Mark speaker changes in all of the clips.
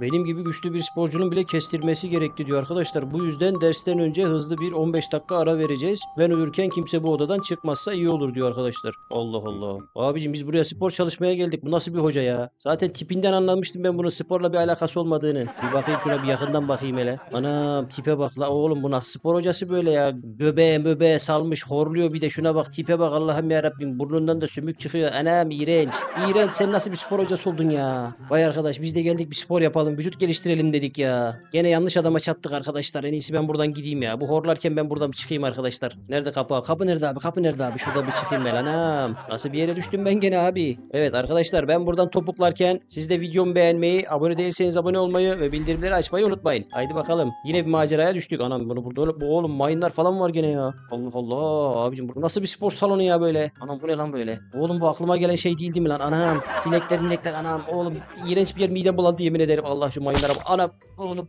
Speaker 1: Benim gibi güçlü bir sporcunun bile kestirmesi gerekli diyor arkadaşlar. Bu yüzden dersten önce hızlı bir 15 dakika ara vereceğiz. Ben uyurken kimse bu odadan çıkmazsa iyi olur diyor arkadaşlar. Allah Allah. Abicim biz buraya spor çalışmaya geldik. Bu nasıl bir hoca ya? Zaten tipinden anlamıştım ben bunun sporla bir alakası olmadığını. Bir bakayım şuna bir yakından bakayım hele. Anam tipe bak la oğlum bu nasıl spor hocası böyle ya? Göbeğe möbeğe salmış horluyor bir de şuna bak tipe bak Allah'ım yarabbim burnundan da sümük çıkıyor. Anam iğrenç. İğrenç sen nasıl bir spor hocası oldun ya? Vay arkadaş biz de geldik bir spor yapalım vücut geliştirelim dedik ya. Gene yanlış adama çattık arkadaşlar. En iyisi ben buradan gideyim ya. Bu horlarken ben buradan çıkayım arkadaşlar. Nerede kapı? Kapı nerede abi? Kapı nerede abi? Şurada bir çıkayım ben anam. Nasıl bir yere düştüm ben gene abi. Evet arkadaşlar ben buradan topuklarken siz de videomu beğenmeyi, abone değilseniz abone olmayı ve bildirimleri açmayı unutmayın. Haydi bakalım. Yine bir maceraya düştük. Anam bunu burada bu oğlum mayınlar falan var gene ya. Allah Allah abicim bu nasıl bir spor salonu ya böyle? Anam bu ne lan böyle? Oğlum bu aklıma gelen şey değil değil mi lan? Anam sinekler minekler anam oğlum iğrenç bir yer midem bulandı yemin ederim. Allah şu mayınlara bak. Anam oğlum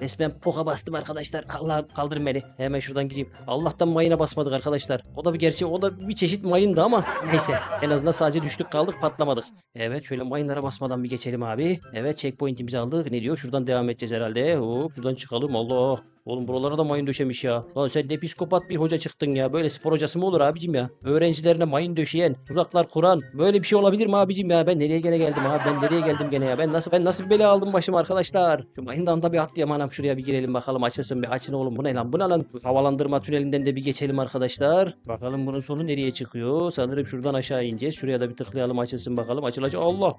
Speaker 1: Resmen poka bastım arkadaşlar. Allah kaldırın beni. Hemen şuradan gideyim. Allah'tan mayına basmadık arkadaşlar. O da bir gerçi o da bir çeşit mayındı ama neyse. En azından sadece düştük kaldık patlamadık. Evet şöyle mayınlara basmadan bir geçelim abi. Evet checkpoint'imizi aldık. Ne diyor? Şuradan devam edeceğiz herhalde. Hop şuradan çıkalım. Allah. Oğlum buralara da mayın döşemiş ya. Lan sen ne psikopat bir hoca çıktın ya. Böyle spor hocası mı olur abicim ya? Öğrencilerine mayın döşeyen, tuzaklar kuran. Böyle bir şey olabilir mi abicim ya? Ben nereye gene geldim abi? Ben nereye geldim gene ya? Ben nasıl ben nasıl bir bela aldım başıma arkadaşlar? Şu mayından da bir atlayalım anam şuraya bir girelim bakalım açılsın bir açın oğlum. Bu ne lan? Bu ne lan? Havalandırma tünelinden de bir geçelim arkadaşlar. Bakalım bunun sonu nereye çıkıyor? Sanırım şuradan aşağı ineceğiz. Şuraya da bir tıklayalım açılsın bakalım. Açılacak. Allah.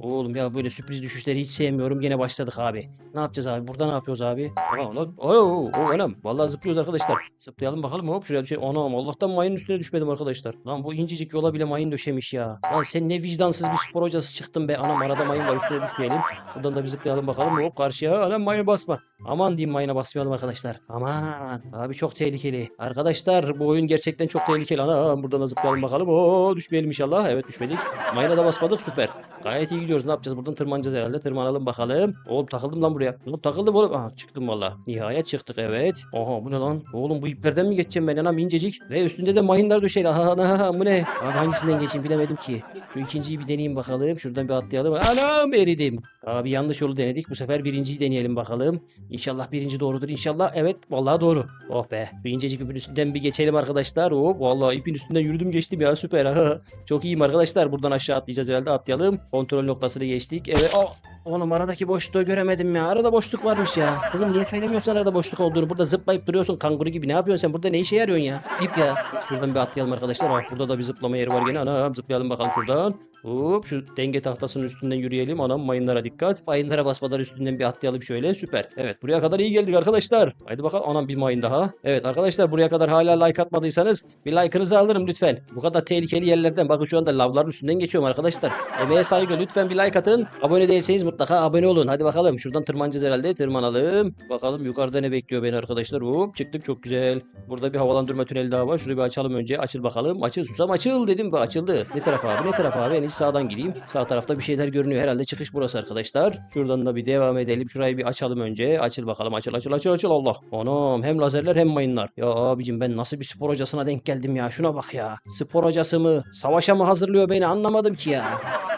Speaker 1: Oğlum ya böyle sürpriz düşüşleri hiç sevmiyorum. Gene başladık abi. Ne yapacağız abi? Burada ne yapıyoruz abi? Aa, lan. Oo, oo, anam. Vallahi zıplıyoruz arkadaşlar. Zıplayalım bakalım. Hop şuraya bir şey. Anam Allah'tan mayının üstüne düşmedim arkadaşlar. Lan bu incecik yola bile mayın döşemiş ya. Lan sen ne vicdansız bir spor hocası çıktın be. Anam arada mayın var üstüne düşmeyelim. Buradan da bir zıplayalım bakalım. Hop karşıya. Anam mayına basma. Aman diyeyim mayına basmayalım arkadaşlar. Aman. Abi çok tehlikeli. Arkadaşlar bu oyun gerçekten çok tehlikeli. Anam buradan da zıplayalım bakalım. Oo düşmeyelim inşallah. Evet düşmedik. Mayına da basmadık. Süper. Gayet iyi gidiyoruz. Ne yapacağız? Buradan tırmanacağız herhalde. Tırmanalım bakalım. Oğlum takıldım lan buraya. Oğlum takıldım oğlum. Aha çıktım valla. Nihayet çıktık evet. Oha bu ne lan? Oğlum bu iplerden mi geçeceğim ben? Anam incecik. Ve üstünde de mayınlar düşer. Aha aha bu ne? Abi hangisinden geçeyim bilemedim ki. Şu ikinciyi bir deneyeyim bakalım. Şuradan bir atlayalım. Anam eridim. Abi yanlış yolu denedik. Bu sefer birinciyi deneyelim bakalım. İnşallah birinci doğrudur. İnşallah evet. Vallahi doğru. Oh be. Şu incecik ipin üstünden bir geçelim arkadaşlar. Hop vallahi ipin üstünden yürüdüm geçtim ya. Süper. Aha. Çok iyiyim arkadaşlar. Buradan aşağı atlayacağız herhalde. Atlayalım. Kontrol noktasını geçtik. Evet. Oh. Oğlum aradaki boşluğu göremedim ya. Arada boşluk varmış ya. Kızım niye söylemiyorsun arada boşluk olduğunu? Burada zıplayıp duruyorsun kanguru gibi. Ne yapıyorsun sen? Burada ne işe yarıyorsun ya? İp ya. Şuradan bir atlayalım arkadaşlar. Bak burada da bir zıplama yeri var gene. Anam zıplayalım bakalım şuradan. Hop şu denge tahtasının üstünden yürüyelim. Anam mayınlara dikkat. Mayınlara basmadan üstünden bir atlayalım şöyle. Süper. Evet buraya kadar iyi geldik arkadaşlar. Haydi bakalım. Anam bir mayın daha. Evet arkadaşlar buraya kadar hala like atmadıysanız bir like'ınızı alırım lütfen. Bu kadar tehlikeli yerlerden bakın şu anda lavların üstünden geçiyorum arkadaşlar. Emeğe saygı lütfen bir like atın. Abone değilseniz mutlaka abone olun. Hadi bakalım şuradan tırmanacağız herhalde. Tırmanalım. Bakalım yukarıda ne bekliyor beni arkadaşlar. Hop çıktık çok güzel. Burada bir havalandırma tüneli daha var. Şurayı bir açalım önce. Açıl bakalım. Açıl susam açıl dedim. Bu açıldı. Ne taraf abi ne taraf abi? En sağdan gideyim. Sağ tarafta bir şeyler görünüyor. Herhalde çıkış burası arkadaşlar. Şuradan da bir devam edelim. Şurayı bir açalım önce. Açıl bakalım. Açıl açıl açıl açıl. Allah. Anam hem lazerler hem mayınlar. Ya abicim ben nasıl bir spor hocasına denk geldim ya. Şuna bak ya. Spor hocası mı? Savaşa mı hazırlıyor beni anlamadım ki ya.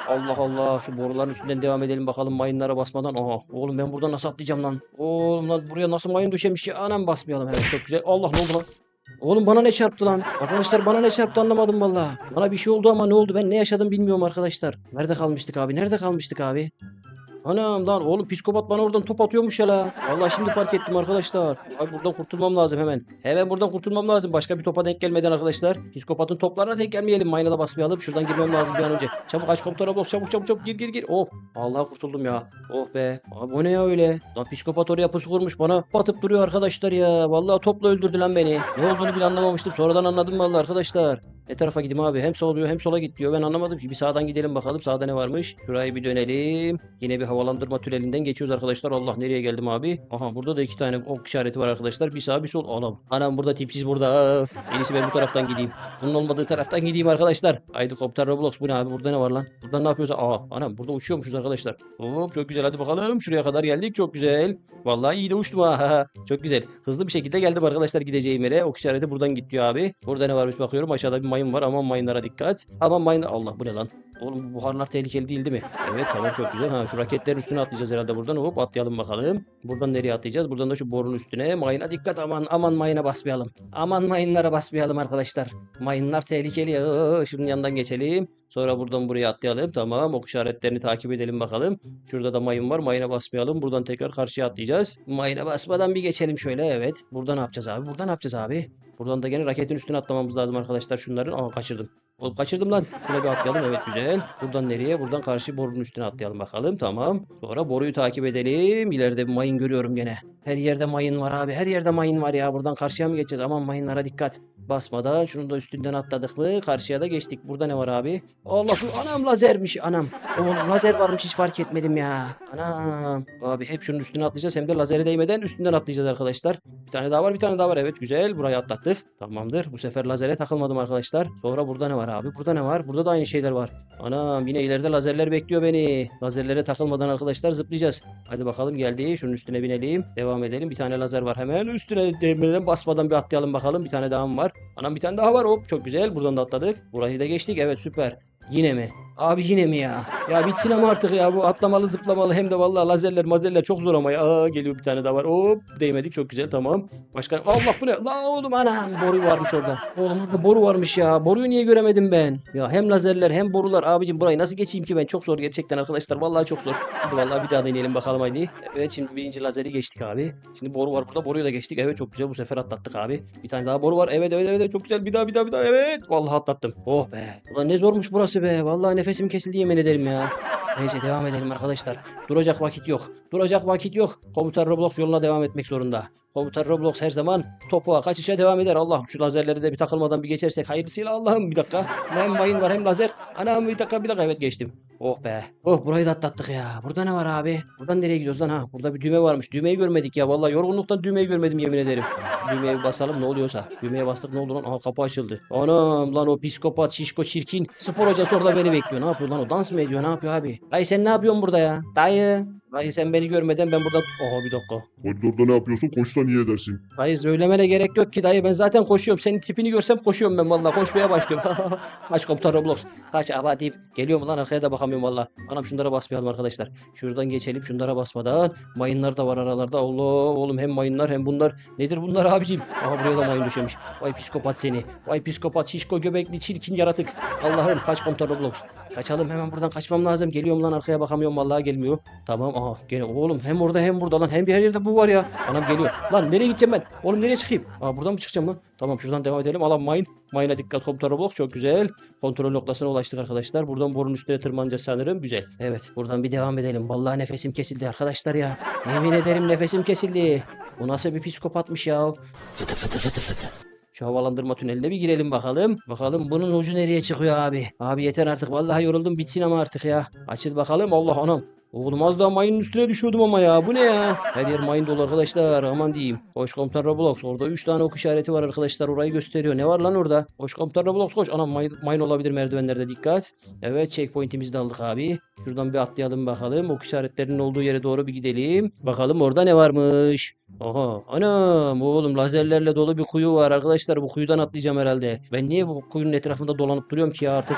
Speaker 1: Allah Allah şu boruların üstünden devam edelim bakalım mayınlara basmadan. Oha oğlum ben buradan nasıl atlayacağım lan? Oğlum lan buraya nasıl mayın düşemiş ya? Anam basmayalım evet çok güzel. Allah ne oldu lan? Oğlum bana ne çarptı lan? Arkadaşlar bana ne çarptı anlamadım valla. Bana bir şey oldu ama ne oldu ben ne yaşadım bilmiyorum arkadaşlar. Nerede kalmıştık abi? Nerede kalmıştık abi? Anam lan oğlum psikopat bana oradan top atıyormuş ya la. Vallahi şimdi fark ettim arkadaşlar. Abi buradan kurtulmam lazım hemen. Hemen buradan kurtulmam lazım. Başka bir topa denk gelmeden arkadaşlar. Psikopatın toplarına denk gelmeyelim. Mayına da basmayalım. Şuradan girmem lazım bir an önce. Çabuk aç komutanı blok. Çabuk çabuk çabuk gir gir gir. Oh. Allah kurtuldum ya. Oh be. Abi bu ne ya öyle? Lan psikopat oraya pusu kurmuş bana. Batıp duruyor arkadaşlar ya. Vallahi topla öldürdü lan beni. Ne olduğunu bile anlamamıştım. Sonradan anladım vallahi arkadaşlar. Ne tarafa gideyim abi? Hem sol diyor hem sola git diyor. Ben anlamadım ki. Bir sağdan gidelim bakalım. Sağda ne varmış? Şurayı bir dönelim. Yine bir havalandırma tünelinden geçiyoruz arkadaşlar. Allah nereye geldim abi? Aha burada da iki tane ok işareti var arkadaşlar. Bir sağ bir sol. Anam. Anam burada tipsiz burada. En iyisi ben bu taraftan gideyim. Bunun olmadığı taraftan gideyim arkadaşlar. Haydi kopter Roblox bu ne abi? Burada ne var lan? Burada ne yapıyoruz? Aa anam burada uçuyormuşuz arkadaşlar. Hop çok güzel hadi bakalım. Şuraya kadar geldik. Çok güzel. Vallahi iyi de uçtum ha. Çok güzel. Hızlı bir şekilde geldim arkadaşlar gideceğim yere. Ok işareti buradan git diyor abi. Burada ne varmış bakıyorum. Aşağıda bir mayın var. Aman mayınlara dikkat. Aman mayın. Allah bu ne lan? Oğlum bu buharlar tehlikeli değil değil mi? Evet tamam çok güzel. Ha şu raketlerin üstüne atlayacağız herhalde buradan. Hop atlayalım bakalım. Buradan nereye atlayacağız? Buradan da şu borunun üstüne. Mayına dikkat aman aman mayına basmayalım. Aman mayınlara basmayalım arkadaşlar. Mayınlar tehlikeli. Aa, şunun yanından geçelim. Sonra buradan buraya atlayalım. Tamam ok işaretlerini takip edelim bakalım. Şurada da mayın var. Mayına basmayalım. Buradan tekrar karşıya atlayacağız. Mayına basmadan bir geçelim şöyle. Evet. Burada ne yapacağız abi? Burada ne yapacağız abi? Buradan da gene raketin üstüne atlamamız lazım arkadaşlar şunların. Aa kaçırdım. Oğlum kaçırdım lan. Şuna bir atlayalım. Evet güzel. Buradan nereye? Buradan karşı borunun üstüne atlayalım bakalım. Tamam. Sonra boruyu takip edelim. İleride bir mayın görüyorum gene. Her yerde mayın var abi. Her yerde mayın var ya. Buradan karşıya mı geçeceğiz? Aman mayınlara dikkat. Basmadan şunu da üstünden atladık mı? Karşıya da geçtik. Burada ne var abi? Allah anam lazermiş anam. Oğlum lazer varmış hiç fark etmedim ya. Anam. Abi hep şunun üstüne atlayacağız. Hem de lazere değmeden üstünden atlayacağız arkadaşlar. Bir tane daha var bir tane daha var. Evet güzel. Burayı atlattık. Tamamdır. Bu sefer lazere takılmadım arkadaşlar. Sonra burada ne var abi? Burada ne var? Burada da aynı şeyler var. Anam yine ileride lazerler bekliyor beni. Lazerlere takılmadan arkadaşlar zıplayacağız. Hadi bakalım geldi. Şunun üstüne binelim. Devam edelim. Bir tane lazer var hemen. Üstüne değmeden basmadan bir atlayalım bakalım. Bir tane daha mı var? Anam bir tane daha var. Hop çok güzel. Buradan da atladık. Burayı da geçtik. Evet süper. Yine mi? Abi yine mi ya? Ya bitsin ama artık ya bu atlamalı zıplamalı hem de vallahi lazerler mazerler çok zor ama ya. Aa, geliyor bir tane daha var. Hop değmedik çok güzel tamam. Başka Allah bu ne? La oğlum anam boru varmış orada. Oğlum orada boru varmış ya. Boruyu niye göremedim ben? Ya hem lazerler hem borular abicim burayı nasıl geçeyim ki ben? Çok zor gerçekten arkadaşlar. Vallahi çok zor. Hadi vallahi bir daha deneyelim bakalım hadi. Evet şimdi birinci lazeri geçtik abi. Şimdi boru var burada. Boruyu da geçtik. Evet çok güzel bu sefer atlattık abi. Bir tane daha boru var. Evet evet evet çok güzel. Bir daha bir daha bir daha. Evet. Vallahi atlattım. Oh be. Ulan ne zormuş burası be. Vallahi nefesim kesildi yemin ederim ya. Neyse devam edelim arkadaşlar. Duracak vakit yok. Duracak vakit yok. Komutan Roblox yoluna devam etmek zorunda. Komutan Roblox her zaman topuğa kaçışa devam eder. Allah şu lazerleri de bir takılmadan bir geçersek hayırlısıyla Allah'ım bir dakika. Hem mayın var hem lazer. Anam bir dakika bir dakika evet geçtim. Oh be. Oh burayı da atlattık ya. Burada ne var abi? Buradan nereye gidiyoruz lan ha? Burada bir düğme varmış. Düğmeyi görmedik ya. Vallahi yorgunluktan düğmeyi görmedim yemin ederim. Düğmeye basalım ne oluyorsa. Düğmeye bastık ne oldu lan? Aha kapı açıldı. Anam lan o psikopat şişko çirkin. Spor hocası orada beni bekliyor. Ne yapıyor lan o? Dans mı ediyor? Ne yapıyor abi? Dayı sen ne yapıyorsun burada ya? Dayı. Dayı sen beni görmeden ben burada... Oha bir dakika.
Speaker 2: Koridorda ne yapıyorsun? Koşsa niye edersin?
Speaker 1: Dayı söylemene gerek yok ki dayı ben zaten koşuyorum. Senin tipini görsem koşuyorum ben vallahi koşmaya başlıyorum. Kaç komutan Roblox. Kaç aba deyip geliyor mu lan arkaya da bakamıyorum vallahi. Anam şunlara basmayalım arkadaşlar. Şuradan geçelim şunlara basmadan. Mayınlar da var aralarda. Allah oğlum hem mayınlar hem bunlar. Nedir bunlar abicim? Aha buraya da mayın düşemiş. Vay psikopat seni. Vay psikopat şişko göbekli çirkin yaratık. Allah'ım kaç komutan Roblox. Kaçalım hemen buradan kaçmam lazım. Geliyorum lan arkaya bakamıyorum vallahi gelmiyor. Tamam aha gene oğlum hem orada hem burada lan hem bir her yerde bu var ya. Anam geliyor. Lan nereye gideceğim ben? Oğlum nereye çıkayım? Aa buradan mı çıkacağım lan? Tamam şuradan devam edelim. Alan mayın. Mayına dikkat komutan Roblox çok güzel. Kontrol noktasına ulaştık arkadaşlar. Buradan borunun üstüne tırmanacağız sanırım. Güzel. Evet buradan bir devam edelim. Vallahi nefesim kesildi arkadaşlar ya. Yemin ederim nefesim kesildi. Bu nasıl bir psikopatmış ya. Fıtı fıtı fıtı fıtı. Şu havalandırma tüneline bir girelim bakalım. Bakalım bunun ucu nereye çıkıyor abi. Abi yeter artık. Vallahi yoruldum bitsin ama artık ya. Açıl bakalım. Allah anam. Oğlum az daha mayının üstüne düşüyordum ama ya. Bu ne ya? Her yer mayın dolu arkadaşlar. Aman diyeyim. Koş komutan Roblox. Orada 3 tane ok işareti var arkadaşlar. Orayı gösteriyor. Ne var lan orada? Koş komutan Roblox koş. Anam mayın, mayın olabilir merdivenlerde dikkat. Evet checkpoint'imizi de aldık abi. Şuradan bir atlayalım bakalım. Ok işaretlerinin olduğu yere doğru bir gidelim. Bakalım orada ne varmış. Aha anam oğlum lazerlerle dolu bir kuyu var arkadaşlar bu kuyudan atlayacağım herhalde. Ben niye bu kuyunun etrafında dolanıp duruyorum ki ya artık?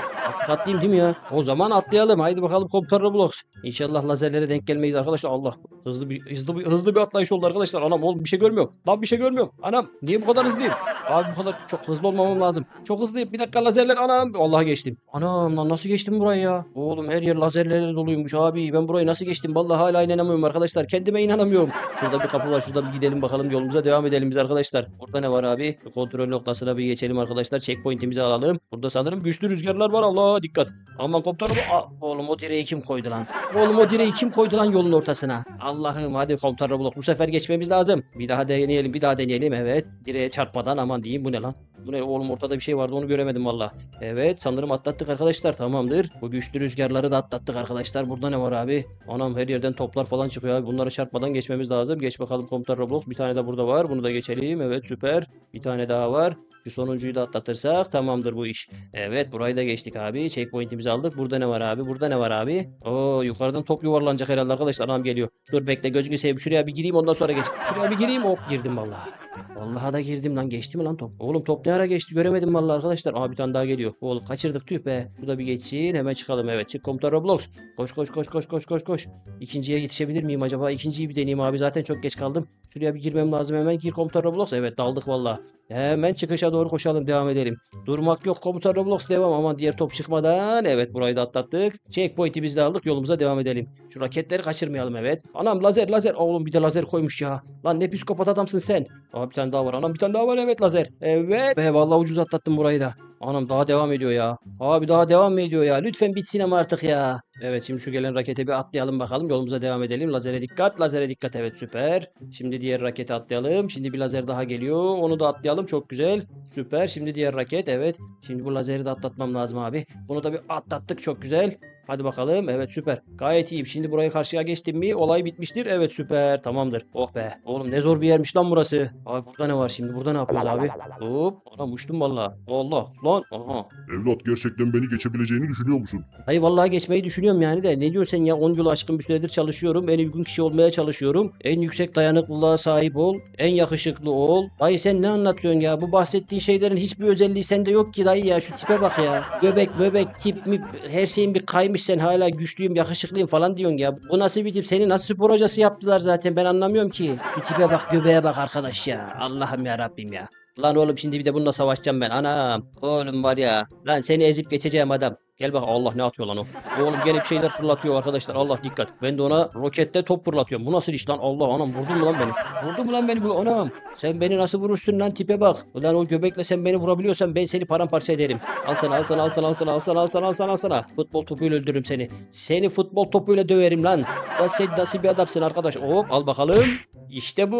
Speaker 1: Atlayayım değil mi ya? O zaman atlayalım haydi bakalım komutan Roblox. İnşallah lazerlere denk gelmeyiz arkadaşlar Allah. Hızlı bir hızlı bir hızlı bir atlayış oldu arkadaşlar. Anam oğlum bir şey görmüyorum. Lan bir şey görmüyorum. Anam niye bu kadar hızlıyım? Abi bu kadar çok hızlı olmamam lazım. Çok hızlıyım. Bir dakika lazerler anam. Allah'a geçtim. Anam lan nasıl geçtim burayı ya? Oğlum her yer lazerlerle doluymuş abi. Ben burayı nasıl geçtim? Vallahi hala inanamıyorum arkadaşlar. Kendime inanamıyorum. Şurada bir kapı var. Şurada bir gidelim bakalım yolumuza devam edelim biz arkadaşlar. Burada ne var abi? Kontrol noktasına bir geçelim arkadaşlar. Checkpoint'imizi alalım. Burada sanırım güçlü rüzgarlar var. Allah dikkat. Aman komutanım. Aa, oğlum o direği kim koydu lan? Oğlum o direği kim koydu lan yolun ortasına? Allah'ım hadi komutan Roblox bu sefer geçmemiz lazım. Bir daha deneyelim bir daha deneyelim evet. Direğe çarpmadan aman diyeyim bu ne lan? Bu ne oğlum ortada bir şey vardı onu göremedim valla. Evet sanırım atlattık arkadaşlar tamamdır. Bu güçlü rüzgarları da atlattık arkadaşlar. Burada ne var abi? Anam her yerden toplar falan çıkıyor abi. Bunları çarpmadan geçmemiz lazım. Geç bakalım komutan Roblox. Bir tane de burada var. Bunu da geçelim. Evet süper. Bir tane daha var. Şu sonuncuyu da atlatırsak tamamdır bu iş. Evet burayı da geçtik abi. Checkpoint'imizi aldık. Burada ne var abi? Burada ne var abi? Oo yukarıdan top yuvarlanacak herhalde arkadaşlar. Anam geliyor. Dur bekle gözünü seveyim. Şuraya bir gireyim ondan sonra geç. Şuraya bir gireyim. Hop girdim vallahi. Vallahi da girdim lan. Geçti mi lan top? Oğlum top ne ara geçti? Göremedim vallahi arkadaşlar. Aa bir tane daha geliyor. Oğlum kaçırdık tüh be. Şurada bir geçsin. Hemen çıkalım. Evet çık komutan Roblox. Koş koş koş koş koş koş koş. İkinciye yetişebilir miyim acaba? İkinciyi bir deneyeyim abi. Zaten çok geç kaldım. Şuraya bir girmem lazım. Hemen gir komutan Roblox. Evet daldık vallahi. Hemen çıkışa doğru koşalım. Devam edelim. Durmak yok komutan Roblox devam ama diğer top çıkmadan. Evet burayı da atlattık. Checkpoint'i biz de aldık. Yolumuza devam edelim. Şu raketleri kaçırmayalım evet. Anam lazer lazer. Oğlum bir de lazer koymuş ya. Lan ne psikopat adamsın sen. Bir tane daha var. Anam bir tane daha var evet lazer. Evet. Be vallahi ucuz atlattım burayı da. Anam daha devam ediyor ya. Abi daha devam mı ediyor ya? Lütfen bitsin ama artık ya. Evet şimdi şu gelen rakete bir atlayalım bakalım. Yolumuza devam edelim. Lazere dikkat. Lazere dikkat. Evet süper. Şimdi diğer rakete atlayalım. Şimdi bir lazer daha geliyor. Onu da atlayalım. Çok güzel. Süper. Şimdi diğer raket. Evet. Şimdi bu lazeri de atlatmam lazım abi. Bunu da bir atlattık. Çok güzel. Hadi bakalım. Evet süper. Gayet iyiyim. Şimdi burayı karşıya geçtim mi olay bitmiştir. Evet süper. Tamamdır. Oh be. Oğlum ne zor bir yermiş lan burası. Abi burada ne var şimdi? Burada ne yapıyoruz abi? Hop. Anam uçtum valla. Allah. Lan. Aha.
Speaker 2: Evlat gerçekten beni geçebileceğini düşünüyor musun?
Speaker 1: Hayır vallahi geçmeyi düşünüyorum yani de. Ne diyorsun sen ya? 10 yıl aşkın bir süredir çalışıyorum. En uygun kişi olmaya çalışıyorum. En yüksek dayanıklılığa sahip ol. En yakışıklı ol. Dayı sen ne anlatıyorsun ya? Bu bahsettiğin şeylerin hiçbir özelliği sende yok ki dayı ya. Şu tipe bak ya. Göbek möbek tip mi her şeyin bir kaymış sen hala güçlüyüm yakışıklıyım falan diyorsun ya. Bu nasıl bir tip? Seni nasıl spor hocası yaptılar zaten ben anlamıyorum ki. Şu tipe bak göbeğe bak arkadaş ya. Allah'ım ya Rabbim ya. Lan oğlum şimdi bir de bununla savaşacağım ben. Anam. Oğlum var ya. Lan seni ezip geçeceğim adam. Gel bak Allah ne atıyor lan o. Oğlum gene bir şeyler fırlatıyor arkadaşlar. Allah dikkat. Ben de ona rokette top fırlatıyorum. Bu nasıl iş lan? Allah anam vurdun mu lan beni? Vurdun mu lan beni bu anam? Sen beni nasıl vurursun lan tipe bak. Ulan o göbekle sen beni vurabiliyorsan ben seni paramparça ederim. Al sana al sana al sana al sana al sana al sana al sana al sana. Futbol topuyla öldürürüm seni. Seni futbol topuyla döverim lan. Lan sen nasıl bir adamsın arkadaş? Hop al bakalım. İşte bu.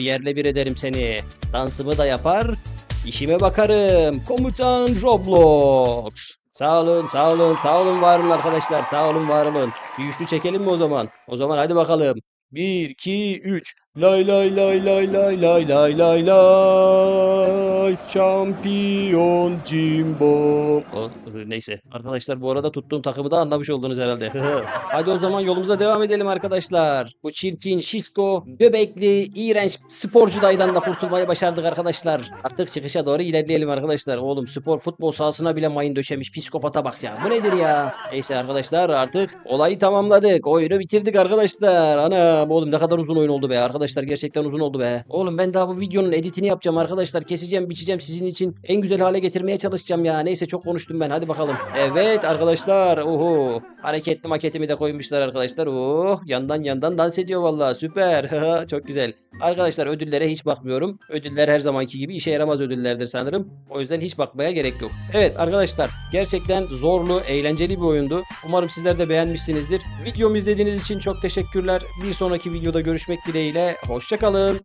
Speaker 1: Yerle bir ederim seni. Dansımı da yapar. İşime bakarım. Komutan Roblox. Sağ olun, sağ olun, sağ olun var olun arkadaşlar. Sağ olun, var olun. Bir üçlü çekelim mi o zaman? O zaman hadi bakalım. 1, 2, 3. Lay lay lay lay lay lay lay lay lay. Şampiyon Jimbo. Neyse. Arkadaşlar bu arada tuttuğum takımı da anlamış oldunuz herhalde. hadi o zaman yolumuza devam edelim arkadaşlar. Bu çirkin, şişko, göbekli, iğrenç sporcu dayıdan da kurtulmayı başardık arkadaşlar. Artık çıkışa doğru ilerleyelim arkadaşlar. Oğlum spor futbol sahasına bile mayın döşemiş psikopata bak ya. Bu nedir ya? Neyse arkadaşlar artık olayı tamamladık. Oyunu bitirdik arkadaşlar. Anam oğlum ne kadar uzun oyun oldu be. Arkadaşlar gerçekten uzun oldu be. Oğlum ben daha bu videonun editini yapacağım arkadaşlar. Keseceğim, biçeceğim sizin için en güzel hale getirmeye çalışacağım ya. Neyse çok konuştum ben. Hadi bakalım. Evet arkadaşlar. Oho. Hareketli maketimi de koymuşlar arkadaşlar. Oh. Yandan yandan dans ediyor vallahi. Süper. çok güzel. Arkadaşlar ödüllere hiç bakmıyorum. Ödüller her zamanki gibi işe yaramaz ödüllerdir sanırım. O yüzden hiç bakmaya gerek yok. Evet arkadaşlar gerçekten zorlu, eğlenceli bir oyundu. Umarım sizler de beğenmişsinizdir. Videomu izlediğiniz için çok teşekkürler. Bir sonraki videoda görüşmek dileğiyle. Hoşçakalın.